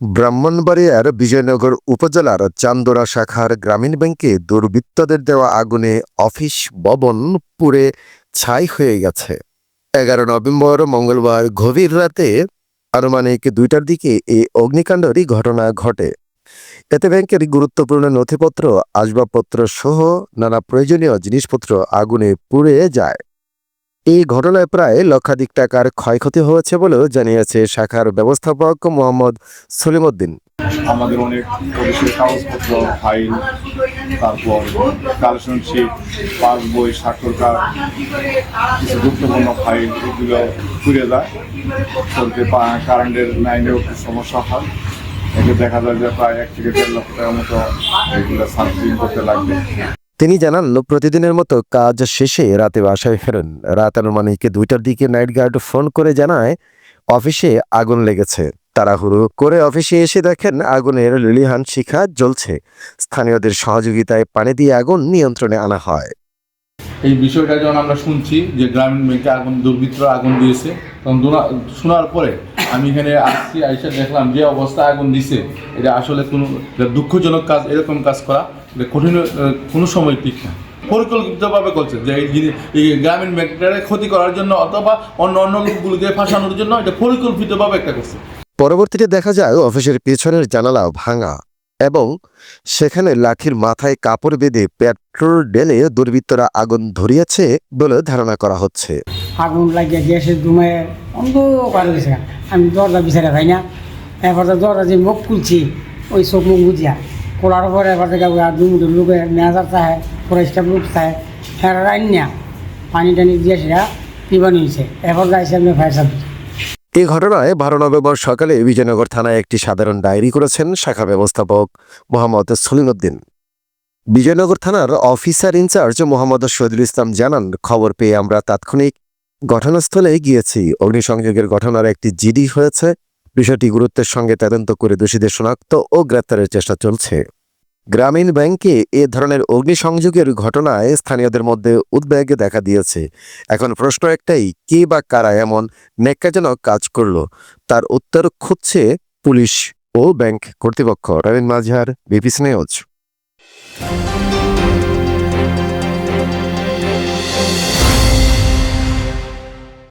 ব্রাহ্মণবাড়িয়ার বিজয়নগর উপজেলার চান্দোরা শাখার গ্রামীণ ব্যাংকে দুর্বৃত্তদের দেওয়া আগুনে অফিস ভবন পুড়ে ছাই হয়ে গেছে। এগারো নভেম্বর মঙ্গলবার গভীর রাতে আনুমানিক দুইটার দিকে এই অগ্নিকাণ্ডেরই ঘটনা ঘটে। এতে ব্যাংকের গুরুত্বপূর্ণ নথিপত্র, আসবাবপত্র সহ নানা প্রয়োজনীয় জিনিসপত্র আগুনে পুড়ে যায়। এই ঘটনায় প্রায় লক্ষাধিক টাকার ক্ষয়ক্ষতি হয়েছে বলেও জানিয়েছে শাখার ব্যবস্থাপক মোহাম্মদ সলিমউদ্দিন আমাদের অনেক কাগজপত্র, ফাইল, তারপর কালেকশন শিট পাস বই স্বাক্ষর কার্ড কিছু গুরুত্বপূর্ণ ফাইল এগুলো ঘুরে যায়। কারেন্টের লাইনেও একটু সমস্যা হয়। এতে দেখা যায় যে প্রায় এক থেকে দেড় লক্ষ টাকার মতো এগুলো সার্ভিসিং করতে লাগবে। তিনি জানান প্রতিদিনের মতো কাজ শেষে রাতে বাসায় ফেরেন। রাত আনুমানিক দুইটার দিকে নাইট গার্ড ফোন করে জানায়, অফিসে আগুন লেগেছে। তাড়াহুড়ো করে অফিসে এসে দেখেন আগুনের লিলিহান শিখা জ্বলছে। স্থানীয়দের সহযোগিতায় পানি দিয়ে আগুন নিয়ন্ত্রণে আনা হয়। এই বিষয়টা যখন আমরা শুনছি যে গ্রামীণ ব্যাংকে আগুন, দুর্বৃত্তরা আগুন দিয়েছে, তখন শোনার পরে আমি এখানে আসছি, আইসা দেখলাম যে অবস্থায় আগুন দিছে। এটা আসলে কোনো দুঃখজনক কাজ, এরকম কাজ করা কঠিন কোনো সময় ঠিক না। পরিকল্পিতভাবে করছে যে এই জিনিস এই গ্রামীণ ব্যাংকটারে ক্ষতি করার জন্য অথবা অন্য অন্য লোকগুলোকে ফাঁসানোর জন্য এটা পরিকল্পিতভাবে একটা করছে। পরবর্তীতে দেখা যায় অফিসের পেছনের জানালা ভাঙা এবং সেখানে লাঠির মাথায় কাপড় বেঁধে পেট্রোল ডেলে দুর্বৃত্তরা আগুন ধরিয়েছে বলে ধারণা করা হচ্ছে। আগুন লাগিয়ে গ্যাসের ধুমে অন্ধকার আমি দরজা বিচারে পাই না। এবার দরজা যে মুখ খুলছি ওই চোখ মুখ বুঝিয়া খোলার পরে এবার থেকে দুমুটো লোকে ম্যানেজার চাহে ফরেস্টার লোক চাহে হ্যাঁ রাইন না পানি টানি দিয়ে সেটা নিবানি হয়েছে এবার যাইছে আপনি ফায়ার সার্ভিস এই ঘটনায় বারো নভেম্বর সকালে বিজয়নগর থানায় একটি সাধারণ ডায়েরি করেছেন শাখা ব্যবস্থাপক মোহাম্মদ সলিমউদ্দিন বিজয়নগর থানার officer in charge Mohammad Shahidul Islam জানান, খবর পেয়ে আমরা তাৎক্ষণিক ঘটনাস্থলে গিয়েছি। অগ্নিসংযোগের ঘটনার একটি জিডি হয়েছে। বিষয়টি গুরুত্বের সঙ্গে তদন্ত করে দোষীদের শনাক্ত ও গ্রেপ্তারের চেষ্টা চলছে। গ্রামীণ ব্যাংকে এ ধরনের অগ্নিসংযোগের ঘটনায় স্থানীয়দের মধ্যে উদ্বেগ দেখা দিয়েছে। এখন প্রশ্ন একটাই, কে বা কারা এমন নেকাজনক কাজ করল? তার উত্তর খুঁজছে পুলিশ ও ব্যাংক কর্তৃপক্ষ। রবীন মাঝহার বিপিস নিউজ